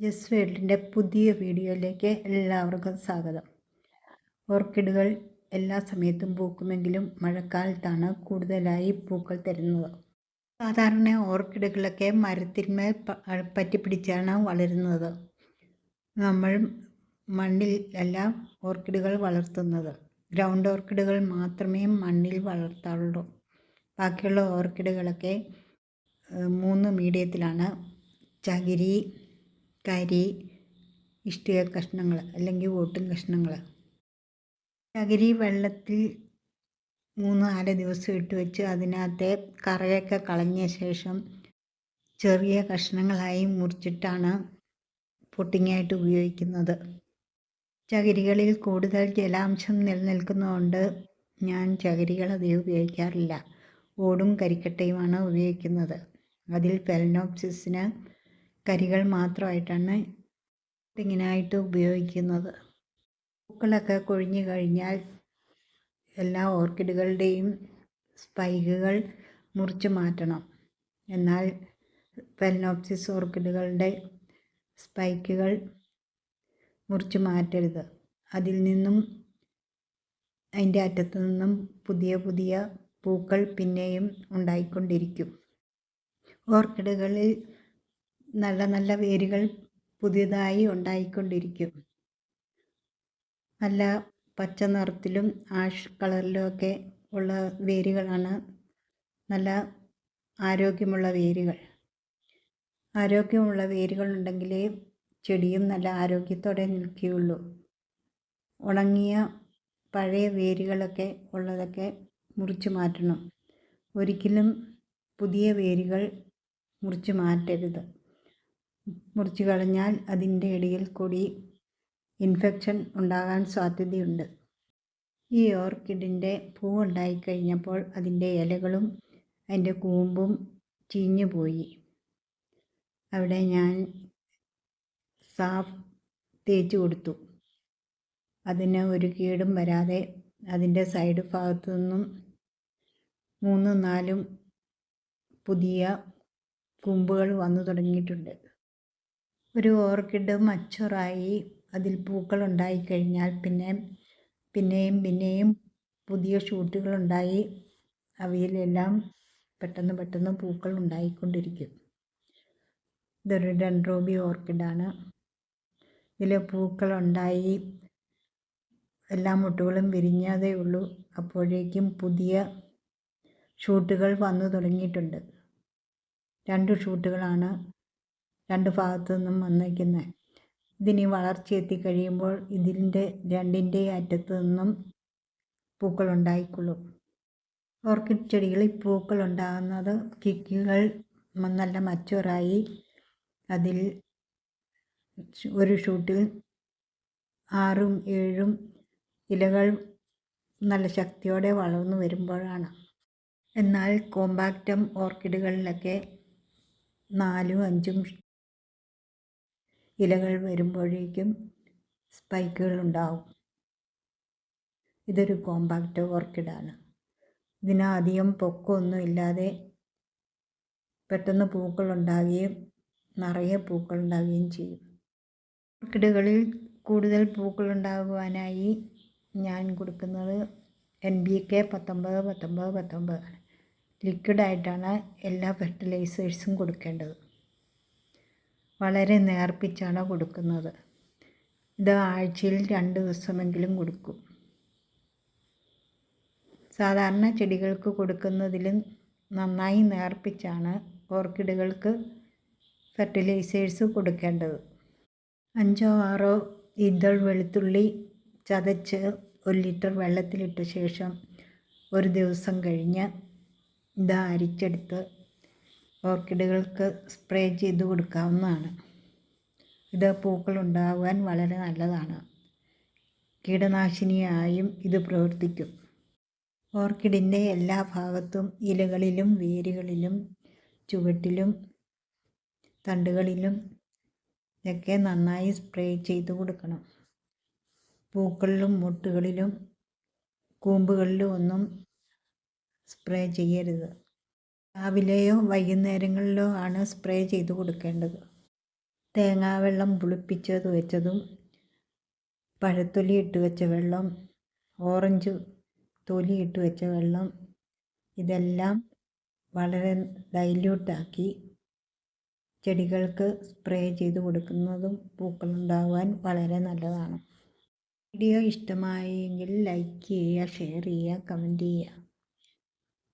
ജസ് വേൾഡിന്റെ പുതിയ വീഡിയോയിലേക്ക് എല്ലാവർക്കും സ്വാഗതം. ഓർക്കിഡുകൾ എല്ലാ സമയത്തും പൂക്കുമെങ്കിലും മഴക്കാലത്താണ് കൂടുതലായി പൂക്കൾ തരുന്നത്. സാധാരണ ഓർക്കിഡുകളൊക്കെ മരത്തിന്മേൽ പറ്റിപ്പിടിച്ചാണ് വളരുന്നത്. നമ്മൾ മണ്ണിൽ എല്ലാം ഓർക്കിഡുകൾ വളർത്തുന്നത്. ഗ്രൗണ്ട് ഓർക്കിഡുകൾ മാത്രമേ മണ്ണിൽ വളർത്താറുള്ളൂ. ബാക്കിയുള്ള ഓർക്കിഡുകളൊക്കെ മൂന്ന് മീഡിയത്തിലാണ്. ചകിരി കരി ഇഷ്ടിക കഷ്ണങ്ങൾ അല്ലെങ്കിൽ ഓട്ടും കഷ്ണങ്ങൾ ചകിരി വെള്ളത്തിൽ മൂന്ന് നാല് ദിവസം ഇട്ട് വെച്ച് അതിനകത്തെ കറയൊക്കെ കളഞ്ഞ ശേഷം ചെറിയ കഷ്ണങ്ങളായി മുറിച്ചിട്ടാണ് പൊട്ടിങ്ങായിട്ട് ഉപയോഗിക്കുന്നത്. ചകിരികളിൽ കൂടുതൽ ജലാംശം നിലനിൽക്കുന്നതുകൊണ്ട് ഞാൻ ചകിരികൾ അധികം ഉപയോഗിക്കാറില്ല. ഓടും കരിക്കട്ടയുമാണ് ഉപയോഗിക്കുന്നത്. അതിൽ ഫെലനോപ്സിസിന് കരികൾ മാത്രമായിട്ടാണ് ഇങ്ങനായിട്ട് ഉപയോഗിക്കുന്നത്. പൂക്കളൊക്കെ കൊഴിഞ്ഞു കഴിഞ്ഞാൽ എല്ലാ ഓർക്കിഡുകളുടെയും സ്പൈക്കുകൾ മുറിച്ച് മാറ്റണം. എന്നാൽ ഫെലനോപ്സിസ് ഓർക്കിഡുകളുടെ സ്പൈക്കുകൾ മുറിച്ച് മാറ്റരുത്. അതിൽ നിന്നും അതിന്റെ അറ്റത്തു നിന്നും പുതിയ പുതിയ പൂക്കൾ പിന്നെയും ഉണ്ടായിക്കൊണ്ടിരിക്കും. ഓർക്കിഡുകളിൽ നല്ല നല്ല വേരുകൾ പുതിയതായി ഉണ്ടായിക്കൊണ്ടിരിക്കും. നല്ല പച്ച നിറത്തിലും ആഷ് കളറിലുമൊക്കെ ഉള്ള വേരുകളാണ്. നല്ല ആരോഗ്യമുള്ള വേരുകൾ. ആരോഗ്യമുള്ള വേരുകൾ ഉണ്ടെങ്കിലേ ചെടിയും നല്ല ആരോഗ്യത്തോടെ നിൽക്കുകയുള്ളൂ. ഉണങ്ങിയ പഴയ വേരുകളൊക്കെ ഉള്ളതൊക്കെ മുറിച്ചു മാറ്റണം. ഒരിക്കലും പുതിയ വേരുകൾ മുറിച്ചു മാറ്റരുത്. മുറിച്ച് കളഞ്ഞാൽ അതിന്റെ ഇടയിൽ കൂടി ഇൻഫെക്ഷൻ ഉണ്ടാകാൻ സാധ്യതയുണ്ട്. ഈ ഓർക്കിഡിന്റെ പൂ ഉണ്ടായിക്കഴിഞ്ഞപ്പോൾ അതിന്റെ ഇലകളും അതിന്റെ കൂമ്പും ചീഞ്ഞു പോയി അവിടെ ഞാൻ സാഫ് തേച്ച് കൊടുത്തു. അതിന് ഒരു കീടും വരാതെ അതിന്റെ സൈഡ് ഭാഗത്തു നിന്നും മൂന്നും നാലും പുതിയ കുമ്പുകൾ വന്നു തുടങ്ങിയിട്ടുണ്ട്. ഒരു ഓർക്കിഡ് മച്ചുറായി അതിൽ പൂക്കൾ ഉണ്ടായിക്കഴിഞ്ഞാൽ പിന്നെ പിന്നെയും പിന്നെയും പുതിയ ഷൂട്ടുകളുണ്ടായി. അവയിലെല്ലാം പെട്ടെന്ന് പെട്ടെന്ന് പൂക്കൾ ഉണ്ടായിക്കൊണ്ടിരിക്കും ഇതൊരു ഡൻഡ്രോബി ഓർക്കിഡാണ്. ഇതിൽ പൂക്കളുണ്ടായി. എല്ലാ മുട്ടുകളും വിരിഞ്ഞതേ ഉള്ളൂ. അപ്പോഴേക്കും പുതിയ ഷൂട്ടുകൾ വന്നു തുടങ്ങിയിട്ടുണ്ട്. രണ്ട് ഷൂട്ടുകളാണ് രണ്ട് ഭാഗത്തു നിന്നും വന്നിരിക്കുന്നത് ഇതിനി വളർച്ച എത്തിക്കഴിയുമ്പോൾ ഇതിന്റെ രണ്ടിന്റെ അറ്റത്തു നിന്നും പൂക്കൾ ഉണ്ടായിക്കൊള്ളും ഓർക്കിഡ് ചെടികളിൽ പൂക്കൾ ഉണ്ടാകുന്നത് കിക്കുകൾ നല്ല മച്ചുറായി അതിൽ ഒരു ഷൂട്ടിൽ ആറും ഏഴും ഇലകൾ നല്ല ശക്തിയോടെ വളർന്നു വരുമ്പോഴാണ്. എന്നാൽ കോമ്പാക്റ്റം ഓർക്കിഡുകളിലൊക്കെ നാലും അഞ്ചും ഇലകൾ വരുമ്പോഴേക്കും സ്പൈക്കുകൾ ഉണ്ടാവും ഇതൊരു കോമ്പാക്റ്റ് ഓർക്കിഡാണ്. ഇതിന് അധികം പൊക്കമൊന്നും ഇല്ലാതെ പെട്ടെന്ന് പൂക്കൾ ഉണ്ടാകുകയും നിറയെ പൂക്കൾ ഉണ്ടാകുകയും ചെയ്യും. ഓർക്കിഡുകളിൽ കൂടുതൽ പൂക്കൾ ഉണ്ടാകുവാനായി ഞാൻ കൊടുക്കുന്നത് എൻ ബി കെ പത്തൊമ്പത് പത്തൊമ്പത് പത്തൊമ്പത് ലിക്വിഡായിട്ടാണ് എല്ലാ ഫെർട്ടിലൈസേഴ്സും കൊടുക്കേണ്ടത്. വളരെ നേർപ്പിച്ചാണ് കൊടുക്കുന്നത്. ഇത് ആഴ്ചയിൽ രണ്ട് ദിവസമെങ്കിലും കൊടുക്കും. സാധാരണ ചെടികൾക്ക് കൊടുക്കുന്നതിലും നന്നായി നേർപ്പിച്ചാണ് ഓർക്കിഡുകൾക്ക് ഫെർട്ടിലൈസേഴ്സ് കൊടുക്കേണ്ടത്. അഞ്ചോ ആറോ ഇതൾ വെളുത്തുള്ളി ചതച്ച് ഒരു ലിറ്റർ വെള്ളത്തിലിട്ട ശേഷം ഒരു ദിവസം കഴിഞ്ഞ് ഇത് അരിച്ചെടുത്ത് ഓർക്കിഡുകൾക്ക് സ്പ്രേ ചെയ്ത് കൊടുക്കാവുന്നതാണ്. ഇത് പൂക്കൾ ഉണ്ടാകാൻ വളരെ നല്ലതാണ്. കീടനാശിനിയായും ഇത് പ്രവർത്തിക്കും. ഓർക്കിഡിന്റെ എല്ലാ ഭാഗത്തും ഇലകളിലും വേരുകളിലും ചുവട്ടിലും തണ്ടുകളിലും ഒക്കെ നന്നായി സ്പ്രേ ചെയ്ത് കൊടുക്കണം. പൂക്കളിലും മുട്ടുകളിലും കൂമ്പുകളിലും ഒന്നും സ്പ്രേ ചെയ്യരുത്. രാവിലെയോ വൈകുന്നേരങ്ങളിലോ ആണ് സ്പ്രേ ചെയ്ത് കൊടുക്കേണ്ടത്. തേങ്ങാവെള്ളം പുളിപ്പിച്ചത് വെച്ചതും പഴത്തൊലി ഇട്ട് വെച്ച വെള്ളം ഓറഞ്ച് തൊലി ഇട്ട് വെച്ച വെള്ളം ഇതെല്ലാം വളരെ ഡൈല്യൂട്ടാക്കി ചെടികൾക്ക് സ്പ്രേ ചെയ്ത് കൊടുക്കുന്നതും പൂക്കളുണ്ടാവാൻ വളരെ നല്ലതാണ്. വീഡിയോ ഇഷ്ടമായെങ്കിൽ ലൈക്ക് ചെയ്യുക ഷെയർ ചെയ്യുക കമന്റ് ചെയ്യുക.